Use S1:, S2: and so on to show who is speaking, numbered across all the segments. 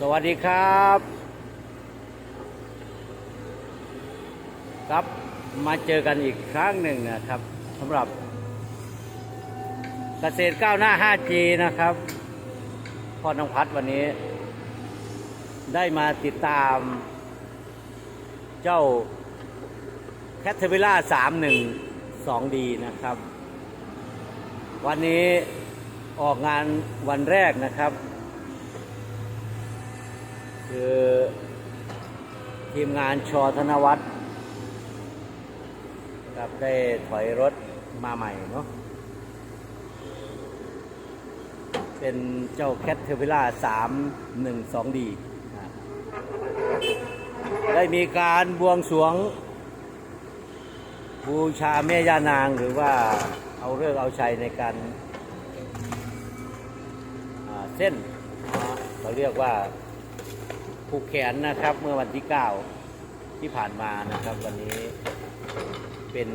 S1: สวัสดีครับ ครับมาเจอกันอีกครั้งหนึ่งนะครับสำหรับเกษตรก้าวหน้า 5G นะครับพ่อน้องพัดวันนี้ ได้มาติดตาม เจ้าแคทเทอร์ i ล่า312 d นะครับ วันนี้ออกงานวันแรกนะครับ คือทีมงานชอธนวัฒน์ครับได้ถอยรถมาใหม่เนาะเป็นเจ้าแคทเทอร์ i ล่า312 d นะได้มีการบวงสรวง บูชาแม่ย่านางหรือว่าเอาเลิกเอาชัยในการเส้นเขาเรียกว่า ผูกแขนนะครับ เมื่อวันที่ 9 ที่ผ่านมานะครับ วันนี้เป็น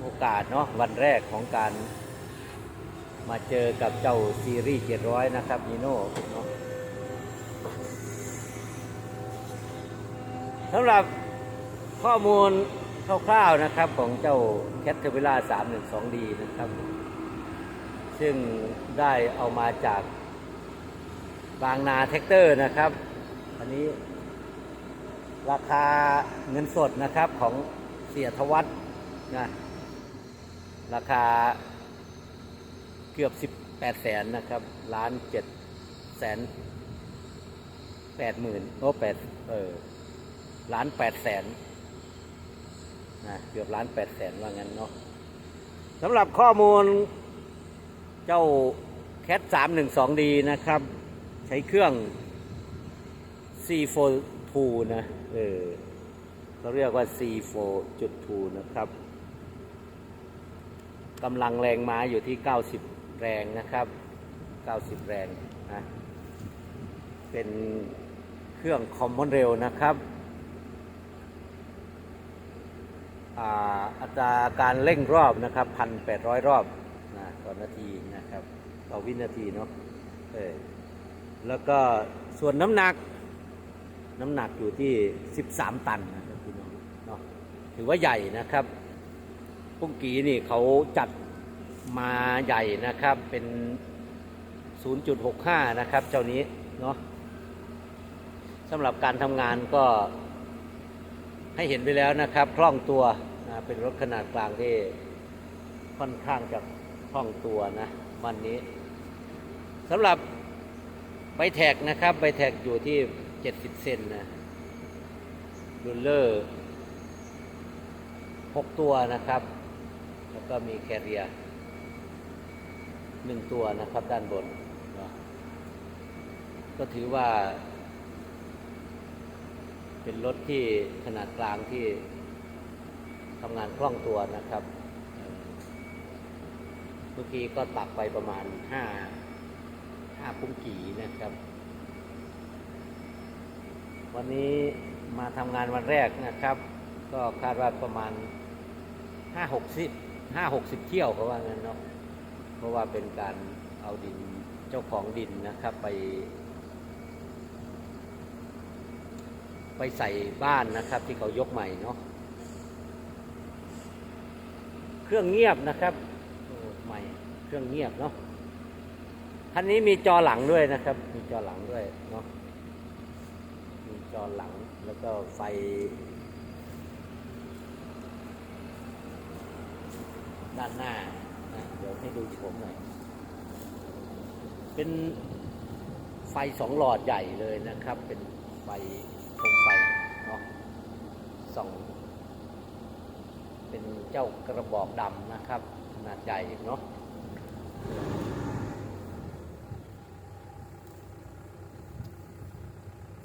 S1: โอกาสเนาะวันแรกของการมาเจอกับเจ้าซีรีส์700 นะครับนีโน่เนาะสำหรับข้อมูลคร่าวๆนะครับของเจ้าแคทเทอร์ i ล่า312 d นะครับ ซึ่งได้เอามาจากบางนาแท็กเตอร์นะครับ อันนี้ ราคาเงินสดนะครับของเสียทวัฒน์นะราคาเกือบ18แสนนะครับล้าน7แสน8หมื่นโอ้8เออล้าน8แสนนะเกือบล้านแปดแสนว่างั้นเนาะสำหรับข้อมูลเจ้าแคทสามหนึ่งสองดีนะครับ ใช้เครื่อง C42 นะเออเขาเรียกว่า C4.2 นะครับกำลังแรงม้าอยู่ที่ 90 แรงนะครับ 90 แรงนะเป็นเครื่องคอมมอนเร็วนะครับอาัตราการเร่งรอบนะครับพันแปดร้อยรอบนะต่อนาทีนะครับ ต่อวินาทีเนาะเออแล้วก็ส่วนน้ำหนัก น้ำหนักอยู่ที่ 13 ตันนะครับพี่น้องเนาะถือว่าใหญ่นะครับปุ้งกีนี่เขาจัดมาใหญ่นะครับเป็น 0.65 นะครับ เจ้านี้เนาะสำหรับการทำงานก็ให้เห็นไปแล้วนะครับคล่องตัวนะเป็นรถขนาดกลางที่ค่อนข้างจะคล่องตัวนะวันนี้สำหรับใบแท็กนะครับใบแท็กอยู่ที่ 70เซนนะรูลเลอร์6ตัวนะครับ แล้วก็มีแคเรียหนึ่งตัวนะครับด้านบน ก็ถือว่า เป็นรถที่ขนาดกลางที่ทำงานคล่องตัวนะครับ เมื่อกี้ก็ตักไปประมาณห้าห้าปุ้งกี่นะครับ วันนี้มาทำงานวันแรกนะครับ ก็คาดว่าประมาณห้าหกสิบห้าหกสิบเที่ยวเพราะว่างั้นเนาะเพราะว่าเป็นการเอาดินเจ้าของดินนะครับไป ไปใส่บ้านนะครับที่เขายกใหม่เนาะเครื่องเงียบนะครับโอ้ใหม่เครื่องเงียบเนาะคันนี้มีจอหลังด้วยนะครับ มีจอหลังด้วยเนาะ จอหลังแล้วก็ไฟ ด้านหน้านะเดี๋ยวให้ดูโฉมหน่อย เป็นไฟสองหลอดใหญ่เลยนะครับ เป็นไฟโคมไฟเนาะส่องเป็นเจ้ากระบอกดำนะครับ ขนาดใหญ่เนาะ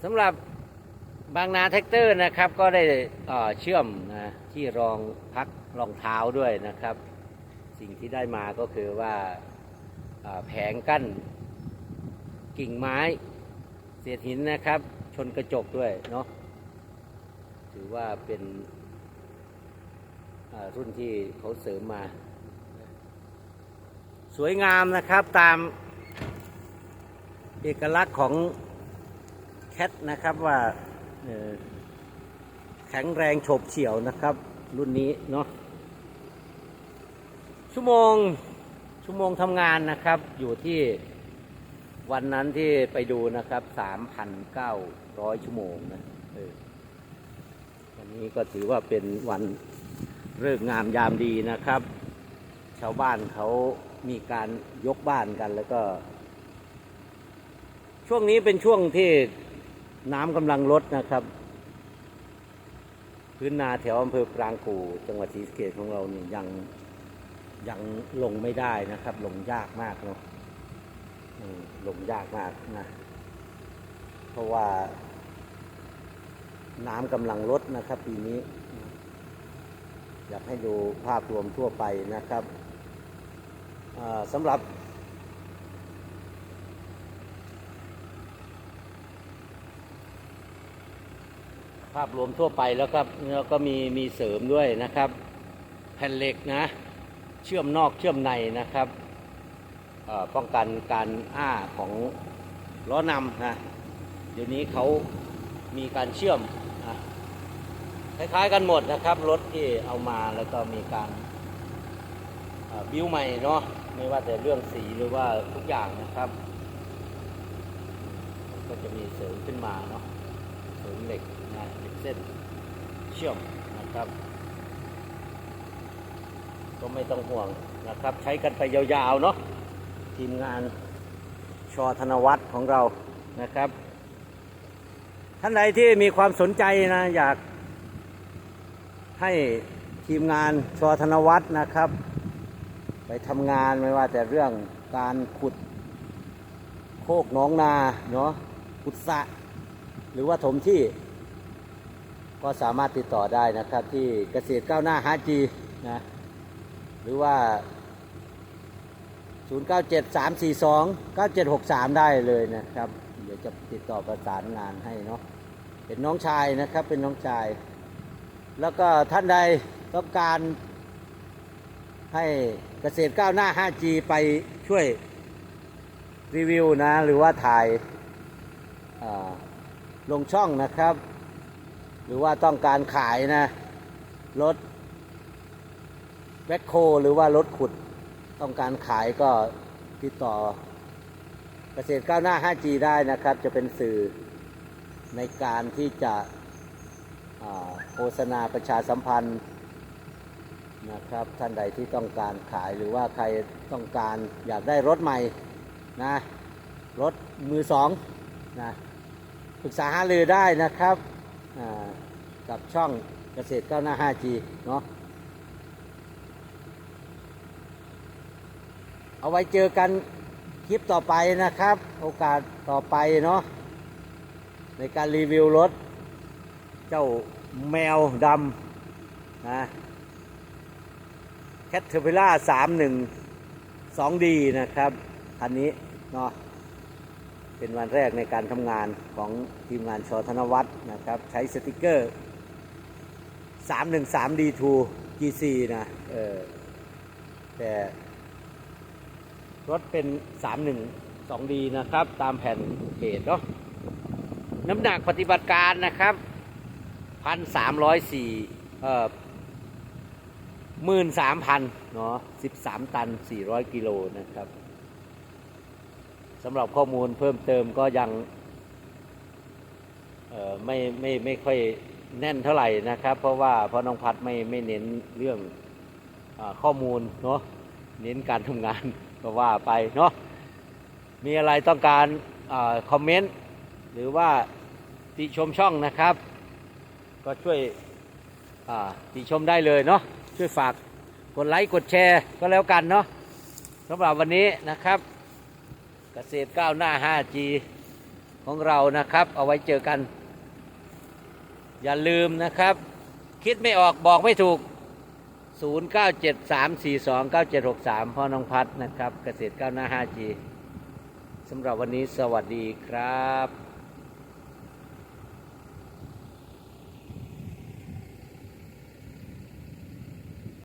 S1: สำหรับ บางนาแท็กเตอร์นะครับก็ได้เชื่อมนะที่รองพักรองเท้าด้วยนะครับ สิ่งที่ได้มาก็คือว่าแผงกั้นกิ่งไม้เศษหินนะครับ ชนกระจกด้วยเนาะถือว่าเป็นรุ่นที่เขาเสริมมา สวยงามนะครับตามเอกลักษณ์ของแคทนะครับว่า แข็งแรงโฉบเฉี่ยวนะครับ รุ่นนี้เนาะชั่วโมงชั่วโมงทำงานนะครับ อยู่ที่วันนั้นที่ไปดูนะครับ3,900ชั่วโมงนะวันนี้ก็ถือว่าเป็นวันเลิกษ์งามยามดีนะครับ ชาวบ้านเขามีการยกบ้านกันแล้วก็ ช่วงนี้เป็นช่วงที่ น้ำกำลังลดนะครับ พื้นนาแถวอำเภอปรางกู่จังหวัดศรีสะเกษของเรานี่ยังยังลงไม่ได้นะครับ ลงยากมากเนาะลงยากมากนะ เพราะว่าน้ำกำลังลดนะครับ ปีนี้ อยากให้ดูภาพรวมทั่วไปนะครับสำหรับ ภาพรวมทั่วไปแล้วครับแล้วก็มีมีเสริมด้วยนะครับ แผ่นเหล็กนะ เชื่อมนอกเชื่อมในนะครับป้องกันการอ้าของล้อนำนะเดี๋ยวนี้เขามีการเชื่อมนะคล้ายๆกันหมดนะครับ รถที่เอามาแล้วก็มีการบิ้วใหม่เนาะไม่ว่าแต่เรื่องสีหรือว่าทุกอย่างนะครับ ก็จะมีเสริมขึ้นมาเนาะ สริมเหล็กนะเหล็กเส้นเชื่อมนะครับ ก็ไม่ต้องห่วงนะครับ ใช้กันไปยาวๆเนาะทีมงานชอธนวัฒน์ของเรานะครับ ท่านใดที่มีความสนใจนะ อยากให้ทีมงานชอธนวัฒน์นะครับ ไปทำงานไม่ว่าแต่เรื่องการขุดโคกน้องนาเนาะขุดสระ หรือว่าถมที่ ก็สามารถติดต่อได้นะครับที่เกษตรก้าวหน้า 5G นะหรือว่า 0973429763 ได้เลยนะครับ เดี๋ยวจะติดต่อประสานงานให้เนาะเป็นน้องชายนะครับเป็นน้องชาย แล้วก็ท่านใดต้องการให้เกษตรก้าวหน้า 5G ไปช่วยรีวิวนะ หรือว่าถ่าย ลงช่องนะครับ หรือว่าต้องการขายนะรถแบ็คโคหรือว่ารถขุดต้องการขายก็ติดต่อเกษตรก้าวหน้า 5G ได้นะครับ จะเป็นสื่อในการที่จะโฆษณาประชาสัมพันธ์นะครับท่านใดที่ต้องการขายหรือว่าใครต้องการอยากได้รถใหม่นะรถมือสองนะ ปรึกษาหารือได้นะครับกับช่องเกษตรก้าวหน้า 5G เนาะเอาไว้เจอกันคลิปต่อไปนะครับ โอกาสต่อไปเนาะในการรีวิวรถ เจ้าแมวดำนะแคทเทอร์พิล่า312 2D นะครับ คันนี้เนาะ เป็นวันแรกในการทำงานของทีมงานชอธนวัฒน์นะครับ ใช้สติกเกอร์ 313D2 GC นะเออแต่รถเป็น 312D นะครับ ตามแผ่นเพจเนาะน้ำหนักปฏิบัติการนะครับ1,304เอ่อ13,000เนาะ13ตัน400กิโลนะครับ สำหรับข้อมูลเพิ่มเติมก็ยังไม่ไม่ไม่ค่อยแน่นเท่าไหร่นะครับ เพราะว่าเพราะน้องพัดไม่ไม่เน้นเรื่องอข้อมูลเนาะเน้นการทำงานก็ว่าไปเนาะมีอะไรต้องการอคอมเมนต์หรือว่าติชมช่องนะครับ ก็ช่วยติชมได้เลยเนาะช่วยฝากกดไลค์กดแชร์ก็แล้วกันเนาะสำหรับวันนี้นะครับ เกษตรก้าวหน้า 5G ของเรานะครับ เอาไว้เจอกัน อย่าลืมนะครับ คิดไม่ออกบอกไม่ถูก 0973429763พ่อน้องพัดนะครับ เกษตรก้าวหน้า 5G สำหรับวันนี้สวัสดีครับ